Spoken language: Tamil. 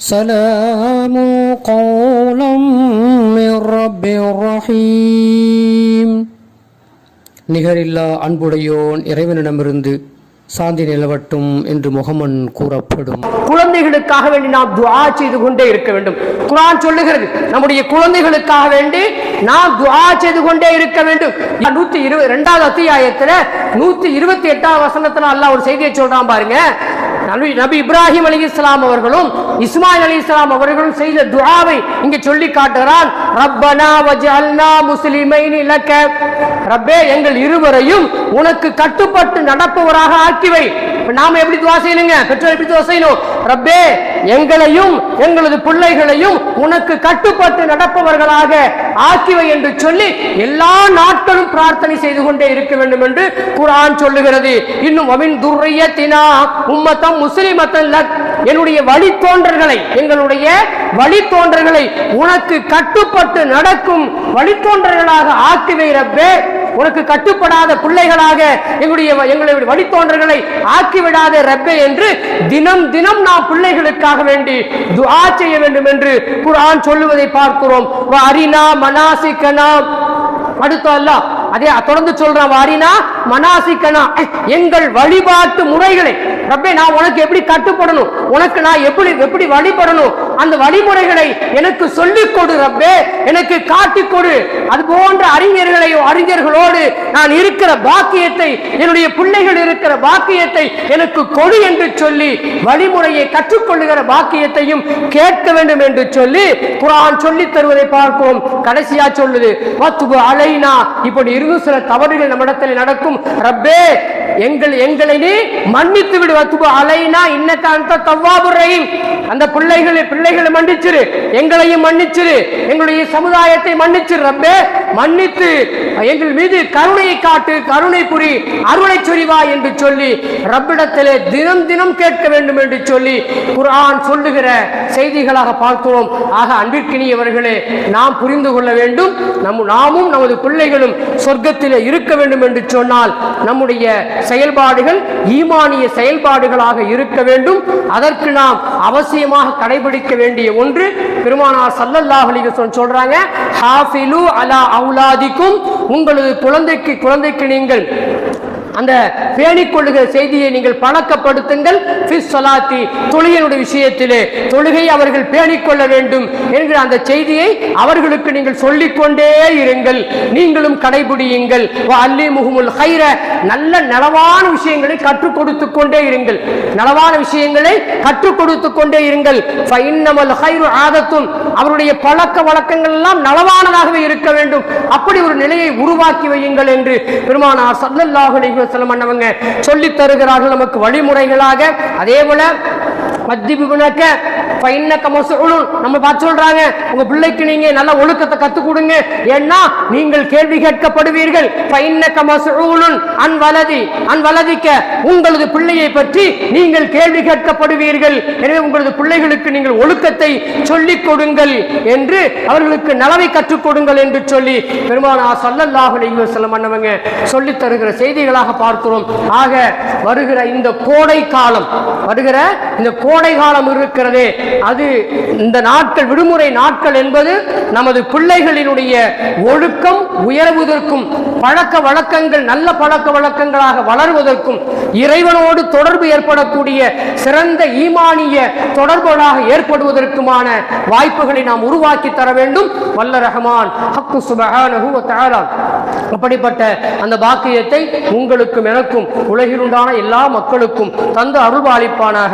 سلام قولا من رب رحيم நிகரில்லா அன்புடையோன் இறைவனிடமிருந்து சாந்தி நிலவட்டும் என்று முகமன் கூறப்படும் குழந்தைகளுக்காக வேண்டி நாம் துஆ செய்து கொண்டே இருக்க வேண்டும் குர்ஆன் சொல்லுகிறது நம்முடைய குழந்தைகளுக்காக வேண்டி நாம் துஆ செய்து கொண்டே இருக்க வேண்டும் நூத்தி இருபது இரண்டாவது அத்தியாயத்துல நூத்தி இருபத்தி எட்டாவது வசனத்துல அல்லாஹ் ஒரு செய்தியை சொல்றான் பாருங்க நபி இப்ராஹிம் அலி இஸ்லாம் அவர்களும் இஸ்மாயில் அலி இஸ்லாம் அவர்களும் செய்த துஆவை இங்க சொல்லி காட்டுகிறான். ரப்பனா வஜஅல்னா முஸ்லிமைனி இலக்க ரப்பே எங்கள் இருவரையும் உனக்கு கட்டுப்பட்டு நடப்பவராக ஆக்கிவை. நாம எப்படி துவா செய்யணுங்க? பெற்றோர் எப்படி துவா செய்யணும்? ரப்பே எங்களையும் எங்களது பிள்ளைகளையும் உனக்கு கட்டுப்பட்டு நடப்பவர்களாக ஆக்கிவை என்று சொல்லி எல்லா நாட்களும் பிரார்த்தனை செய்து கொண்டே இருக்க வேண்டும் என்று குரான் சொல்லுகிறது. இன்னும் அமின் துர்ரியத்தினா உம்மத்தம் முஸ்லிமத்தன் லக். என்னுடைய வழித்தோன்றர்களை எங்களுடைய வழித்தோன்றர்களை உனக்கு கட்டுப்பட்டு நடக்கும் வழித்தோன்றர்களாக ஆக்கிவை ரப்பே. உனக்கு கட்டுப்படாத பிள்ளைகளாக எங்களுடைய எங்களுடைய வழித்தோன்றல்களை ஆக்கிவிடாத ரப்பே என்று தினம் தினம் நாம் பிள்ளைகளுக்காக வேண்டி துஆ செய்ய வேண்டும் என்று குரான் சொல்லுவதை பார்க்கிறோம். அரினா மனாசிக்கனா அடுத்த அல்லாஹ் அதே தொடர்ந்து சொல்றான் வாரினா மனாசிக்கனா எங்கள் வழிபாட்டு முறைகளை ரப்பே நான் உனக்கு எப்படி கட்டுப்படணும்? உனக்கு நான் எப்படி எப்படி வழிபடணும்? அந்த வழிமுறைகளை எனக்கு சொல்லிக் கொடு ரப்பே. எனக்கு காட்டிக் கொடு. அது போன்ற அறிஞர்களையோ அறிஞர்களோடு நான் இருக்கிற பாக்கியத்தை என்னுடைய பிள்ளைகள் இருக்கிற பாக்கியத்தை எனக்கு கொடு என்று சொல்லி வழிமுறையை கற்றுக்கொள்ளுகிற பாக்கியத்தையும் கேட்க வேண்டும் என்று சொல்லி குரான் சொல்லி தருவதை பார்க்கிறோம் கடைசியா சொல்லுது அலைனா. இப்படி இருந்து சில தவறுகள் நம்மிடத்தில் நடக்கும். ரப்பே எங்கள் எங்களை நீ மன்னித்து விடு அலைனா இன்னக்க அந்த தவ்வாபுர் ரஹீம். அந்த பிள்ளைகளை பிள்ளைகளை மன்னிச்சிரு எங்களையும் மன்னிச்சிரு எங்களுடைய சமுதாயத்தை மன்னிச்சிரு ரப்பே. மன்னித்து எங்கள் மீது கருணையை காட்டு கருணை புரி அருளை சொரிவா என்று சொல்லி ரப்பிடத்திலே தினம் தினம் கேட்க வேண்டும் என்று சொல்லி குரான் சொல்லுகிற செய்திகளாக பார்க்கிறோம். ஆக அன்பிற்கினியவர்களே நாம் புரிந்து கொள்ள வேண்டும். நம் நாமும் நமது பிள்ளைகளும் சொர்க்கத்திலே இருக்க வேண்டும் என்று சொன்னால் நம்முடைய செயல்பாடுகள் ஈமானிய செயல்பாடுகளாக இருக்க வேண்டும். அதற்கு நாம் அவசியமாக கடைபிடிக்க வேண்டிய ஒன்று பெருமானார் சல்லல்லாஹு அலைஹி சொல்றாங்க ஹாஃபிலு அலா அவுலாதிக்கும். உங்களது குழந்தைக்கு குழந்தைக்கு நீங்கள் அந்த பேணிக் கொள்ளுகிற செய்தியை நீங்கள் பழக்கப்படுத்துங்கள். ஃபிஸ் தொழுகையினுடைய விஷயத்திலே தொழுகை அவர்கள் பேணிக் கொள்ள வேண்டும் என்கிற அந்த செய்தியை அவர்களுக்கு நீங்கள் சொல்லிக்கொண்டே இருங்கள். நீங்களும் கடைபிடியுங்கள். அல்லி முகமுல் ஹைர நல்ல நலவான விஷயங்களை கற்றுக் கொடுத்து கொண்டே இருங்கள். நலவான விஷயங்களை கற்றுக் கொடுத்து கொண்டே இருங்கள் ஆதத்தும் அவருடைய பழக்க வழக்கங்கள் எல்லாம் நலவானதாகவே இருக்க வேண்டும். அப்படி ஒரு நிலையை உருவாக்கி வையுங்கள் என்று பெருமானார் சல்லல்லாஹு அலைஹி அண்ணவங்க சொல்லி தருகிறார்கள் நமக்கு வழிமுறைகளாக. அதே போல மத்திபிபுனக்க பைன்னக்க மஸ்ஊலுன் நம்ம பார்த்து சொல்றாங்க உங்க பிள்ளைக்கு நீங்க நல்ல ஒழுக்கத்தை கத்து கொடுங்க. ஏன்னா நீங்கள் கேள்வி கேட்கப்படுவீர்கள் பைன்னக்க மஸ்ஊலுன் அன் வலதி. அன் வலதிக்க. உங்களது பிள்ளையை பற்றி நீங்கள் கேள்வி கேட்கப்படுவீர்கள். எனவே உங்களது பிள்ளைகளுக்கு நீங்கள் ஒழுக்கத்தை சொல்லிக் கொடுங்கள் என்று அவர்களுக்கு நலவை கற்றுக் கொடுங்கள் என்று சொல்லி பெருமானா சல்லல்லாஹு அலைஹி வஸல்லம் அண்ணவங்க சொல்லி தருகிற செய்திகளாக பார்க்கிறோம். ஆக வருகிற இந்த கோடை காலம் வருகிற இந்த கோடை காலம் இருக்கிறதே. அது இந்த நாட்கள் விடுமுறை நாட்கள் என்பது நமது பிள்ளைகளினுடைய ஒழுக்கம் உயர்வதற்கும் பழக்க வழக்கங்கள் நல்ல பழக்க வழக்கங்களாக வளர்வதற்கும் இறைவனோடு தொடர்பு ஏற்படக்கூடிய சிறந்த ஈமானிய தொடர்புகளாக ஏற்படுவதற்குமான வாய்ப்புகளை நாம் உருவாக்கி தர வேண்டும். வல்ல ரஹமான் ஹக்கு சுபஹானஹு வ அப்படிப்பட்ட அந்த பாக்கியத்தை உங்களுக்கும் எனக்கும் உலகிலுண்டான எல்லா மக்களுக்கும் தந்து அருள்பாலிப்பானாக